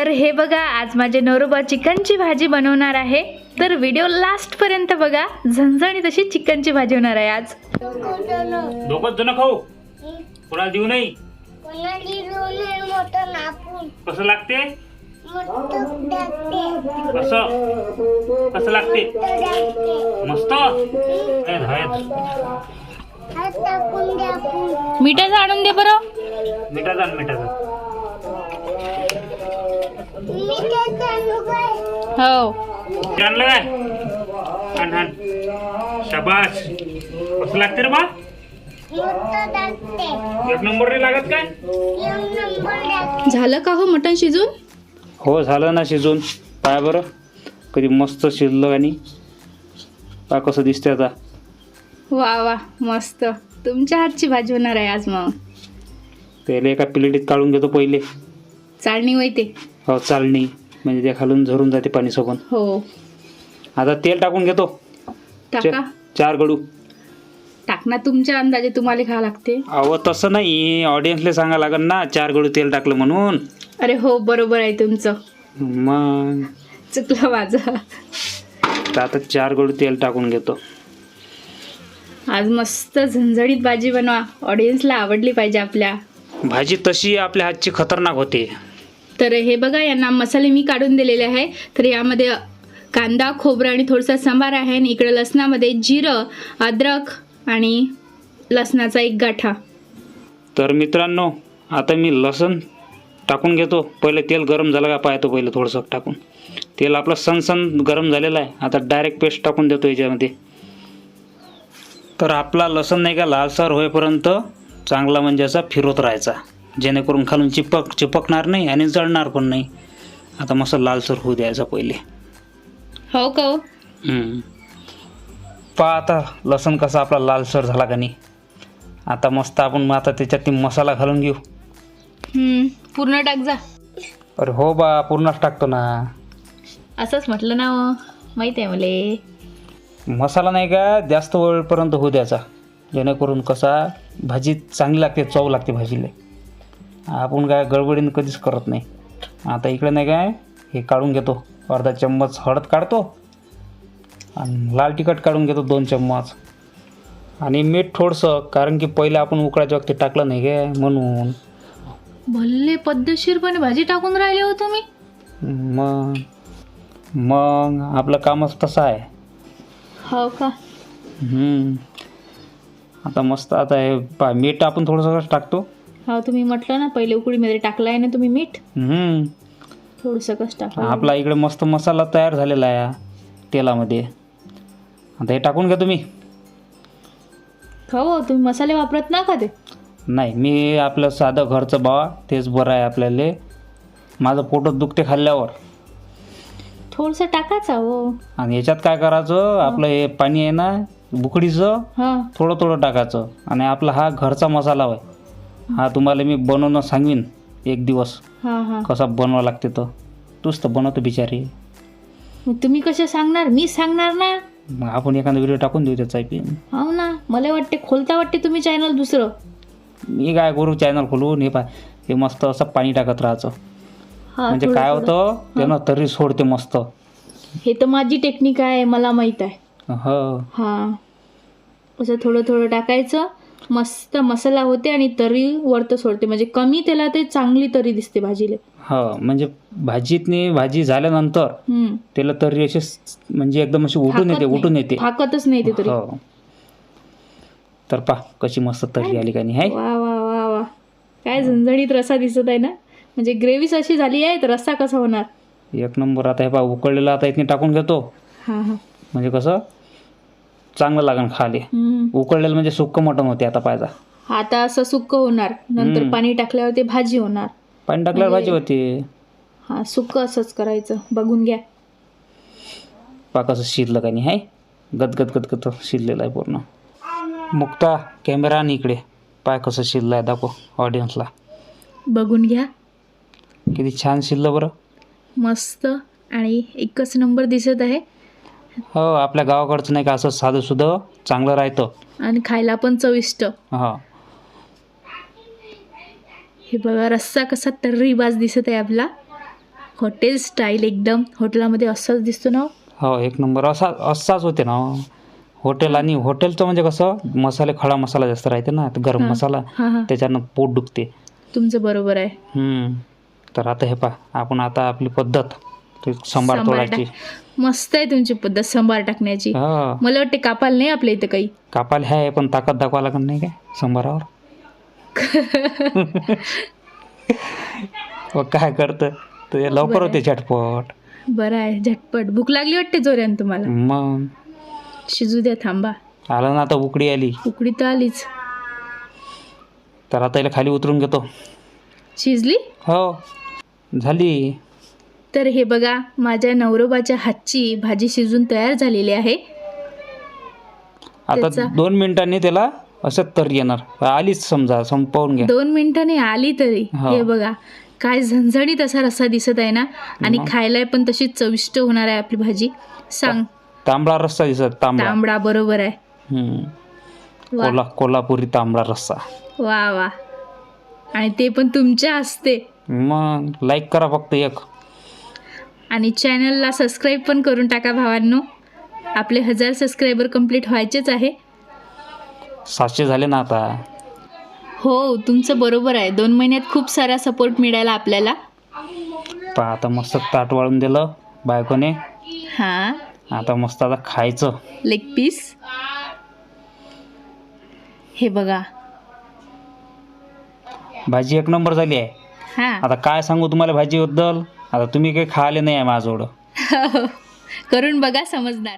तर हे बघा आज माझे नवरोबा चिकनची भाजी बनवणार आहे. तर व्हिडिओ लास्ट पर्यंत बघा झणझणीत अशी चिकनची भाजी होणार आहे आज. डोकं जुनं खाऊ. कोणाला देऊ नाही? कसं लागते? कसं? कसं लागते? मस्त? मिठाचं आणून दे बरं. मिठाचा आण, मिठाचा. हो. आणलं काय? आण आण. शाबास. कसं लागते रे बा? एक नंबर नाही लागत काय? झालं का हो मटण शिजून? हो झालं ना शिजून. पाय बरं. कधी मस्त शिजलं आणि. पाय कसं दिसते आता. वा वा. मस्त. तुमच्या हातची भाजी होणार आहे आज मग. त्याला एका प्लेटीत काढून घेतो पहिले. चाळणी होते हो चालणी म्हणजे ते खालून झरून जाते पाणी सोबत. हो. आता तेल टाकून घेतो. टाका. चा- चार गडू. टाकना तुमच्या अंदाजे तुम्हाला खा लागते. अहो तसं नाही. ऑडियन्सला सांगा लागेल ना चार गडू तेल टाकलं म्हणून. अरे हो बरोबर आहे तुमचं. मग? चुकलं माझं. तर आता चार गडू तेल टाकून घेतो. आज मस्त झणझणीत भाजी बनवा. ऑडियन्सला आवडली पाहिजे आपल्या. भाजी तशी आपल्या हातची खतरनाक होते. तर हे बघा यांना मसाले मी काढून दिलेले आहे. तर यामध्ये कांदा खोबरं आणि थोडंसं सांबार आहे आणि इकडे लसणामध्ये जिरं अद्रक आणि लसणाचा एक गाठा. तर मित्रांनो आता मी लसण टाकून घेतो. पहिले तेल गरम झालं का पाहतो पहिले थोडंसं टाकून. तेल आपलं सनसन गरम झालेलं आहे. आता डायरेक्ट पेस्ट टाकून देतो याच्यामध्ये. तर आपला लसण नाही का लालसर होईपर्यंत चांगला म्हणजे असा फिरवत राहायचा. जेणेकरून खालून चिपक चिपकणार नाही आणि जळणार पण नाही. आता मस्त लालसर होऊ द्यायचा पहिले. हो का हो? हम्म. पहा आता लसण कसा आपला लालसर झाला का नाही. आता मस्त आपण मग आता त्याच्यात ती मसाला घालून घेऊ. हम्म, पूर्ण टाक जा. अरे हो बा पूर्णच टाकतो ना. असंच म्हटलं ना हो. माहीत आहे मले. मसाला नाही का जास्त वेळपर्यंत होऊ द्यायचा. जेणेकरून कसा भाजी चांगली लागते चव लागते भाजीला. आपण काय गडबडीनं कधीच करत नाही. आता इकडे नाही काय हे काढून घेतो. अर्धा चम्मच हळद काढतो. आणि लाल तिखट काढून घेतो दोन चम्मच. आणि मीठ थोडंसं कारण की पहिले आपण उकळाच्या वक्ती टाकलं नाही काय म्हणून. भल्ले पद्धतशीरपणे भाजी टाकून राहिले हो तुम्ही. मग मग आपलं कामच तसं आहे. हो का? हम्म. आता मस्त आता हे पा मीठ आपण थोडंसं टाकतो. हो तुम्ही म्हटलं ना पहिले उकडीमध्ये टाकलं आहे ना तुम्ही मीठ. हम्म. थोडंसं कसं टाकलं आपला इकडे मस्त मसाला तयार झालेला आहे तेलामध्ये. आता हे टाकून घ्या तुम्ही. हो तुम्ही मसाले वापरत ना का ते? नाही मी आपलं साधं घरचं बावा तेच बरं आहे आपल्याला. माझं पोटच दुखते खाल्ल्यावर. थोडंसं टाकायचं हो. आणि याच्यात काय करायचं आपलं हे पाणी आहे ना बुकडीचं हां. थोडं थोडं टाकायचं. आणि आपला हा घरचा मसाला आहे हा तुम्हाला मी बनवणं सांगीन एक दिवस. हां हां. कसा बनवा लागते तर तूच तर बनवतो बिचारी. मग तुम्ही कसे सांगणार? मी सांगणार ना? मग आपण एखादा व्हिडिओ टाकून देऊ त्याचा बी. हो ना. मला वाटते खोलता वाटते तुम्ही चॅनल दुसरं. मी काय करू चॅनल खोलून? हे पाय हे मस्त असं पाणी टाकत राहायचं. हा म्हणजे थोडं- काय. होतं? त्यानं तरी सोडते मस्त. हे तर माझी टेक्निक आहे मला माहीत आहे. हो. हां. असं थोडं थोडं टाकायचं. मस्त मसाला होते आणि तरी वरतं सोडते. म्हणजे कमी तेला ते चांगली तरी दिसते भाजीला. हो म्हणजे भाजीतनी भाजी झाल्यानंतर. त्याला तरी अशी स- म्हणजे एकदम अशी उठून येते. उठून येते. फाकतच नाही ते तरी. हो. तर पा कशी मस्त तरी आली का नाही वा वा वा वा. काय झणझणीत रसा दिसत आहे ना? म्हणजे ग्रेव्हीच अशी झाली आहे तर रस्सा कसा होणार? एक नंबर आता हे पा उकळलेला आता इथने टाकून घेतो. म्हणजे कसं? चांगलं लागन खाले. उकळलेलं म्हणजे सुक्क मटण होते आता पाहिजा. आता असं सुक्क होणार नंतर. पाणी टाकल्यावर ते भाजी होणार. पाणी टाकल्यावर भाजी होते. हा सुक्क असंच करायचं बघून घ्या. पा कसं शिजलं का नाही हाय? गदगद गदगद शिजलेलं आहे पूर्ण. मुक्ता कॅमेरा आणि इकडे. पाय कसं शिजलं आहे दाखव ऑडियन्सला बघून घ्या. किती छान शिजलं बरं. मस्त आणि एकच नंबर दिसत आहे. हो आपल्या गावाकडचं नाही का असं साधं सुद्धा चांगलं राहतं. आणि खायला पण चविष्ट. हा. हे बघा रस्सा कसा तर्रीबाज दिसत आहे आपला. हॉटेल स्टाईल एकदम. हॉटेलमध्ये असंच दिसतो ना हो. एक नंबर. असा असाच होते ना हॉटेल आणि हॉटेलचं म्हणजे कसं मसाले खडा मसाला जास्त राहते ना तर गरम हा. मसाला हां हां. त्याच्यानं पोट दुखते. तुमचं बरोबर आहे. हम्म. तर आता हे पा आपण आता आपली पद्धत. ते सांबार सांबार तोडायची. मस्त आहे तुमची पद्धत सांबार टाकण्याची. हा. मला वाटते कापाल नाही आपल्या इथं काही. कापाल आहे पण ताकद दाखवा लागत नाही काय सांबारावर? मग काय करतं? ते लवकर होते झटपट. बरं आहे झटपट. भूक लागली वाटते जोऱ्यान तुम्हाला? मग? शिजू द्या थांबा. आलं ना आता उकडी आली. उकडी तर आलीच. तर आता याला खाली उतरून घेतो. शिजली? हो. झाली. तर हे बघा माझ्या नवरोबाच्या हातची भाजी शिजून तयार झालेली आहे. आता दोन मिनिटांनी त्याला असं तर येणार. आलीच समजा संपवून घ्या. दोन मिनिटांनी आली तरी. हो. हे बघा काय झणझणीत असा रस्सा दिसत आहे ना? आणि. खायला पण तशीच चविष्ट होणार आहे आपली भाजी. सांग. तांबडा रस्सा दिसत तांबडा. तांबडा बरोबर आहे. कोल्हापुरी तांबडा रस्सा. वा वा. आणि ते पण तुमच्या हस्ते. मग लाईक करा फक्त एक. आणि चॅनलला सबस्क्राईब पण करून टाका भावांनो. आपले हजार सबस्क्रायबर कंप्लीट व्हायचेच आहे. सातशे झाले ना आता? हो तुमचं बरोबर आहे. दोन महिन्यात खूप सारा सपोर्ट मिळाला आपल्याला. पहा आता मस्त ताट वाळून दिलं बायकोने. हां. आता मस्त आता खायचं. लेग पीस हे बघा. भाजी एक नंबर झाली आहे. हां. आता काय सांगू तुम्हाला भाजीबद्दल? आता तुम्ही काही खाले नाही आहे माझ्याजवळ. करून बघा समजणार.